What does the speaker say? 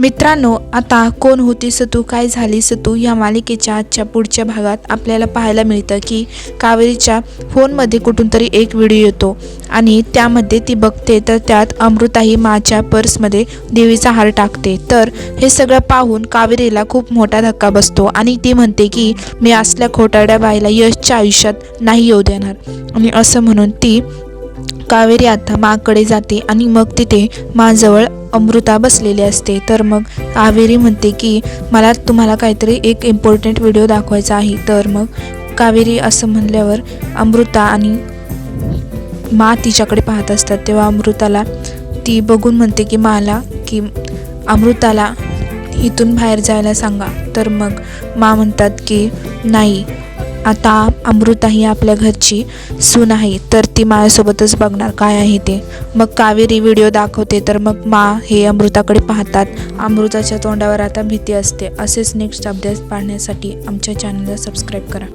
मित्रांनो आता कोण होती तू काय झाली तू या मालिकेच्या आजच्या पुढच्या भागात आपल्याला पाहायला मिळतं की कावेरीच्या फोनमध्ये कुठून तरी एक व्हिडिओ येतो आणि त्यामध्ये ती बघते तर त्यात अमृताही माच्या पर्समध्ये देवीचा हार टाकते. तर हे सगळं पाहून कावेरीला खूप मोठा धक्का बसतो आणि ती म्हणते की मी असल्या खोटारड्या बाईला यशच्या आयुष्यात नाही येऊ देणार. आणि असं म्हणून ती कावेरी आता माकडे जाते आणि मग तिथे माजवळ अमृता बसलेली असते. तर मग कावेरी म्हणते की मला तुम्हाला काहीतरी एक इम्पॉर्टंट व्हिडिओ दाखवायचा आहे. तर मग कावेरी असं म्हणल्यावर अमृता आणि मा तिच्याकडे पाहत असतात. तेव्हा अमृताला ती बघून म्हणते की मला की अमृताला इथून बाहेर जायला सांगा. तर मग मा म्हणतात की नाही आता अमृता ही आपल्या घरची सून आहे तर ती माझ्यासोबतच बघणार काय आहे ते. मग कावेरी व्हिडिओ दाखवते तर मग मा हे अमृताकडे पाहतात. अमृताच्या तोंडावर आता भीती असते. असेच नेक्स्ट अपडेट्स पाहण्यासाठी आमच्या चॅनलला सबस्क्राईब करा.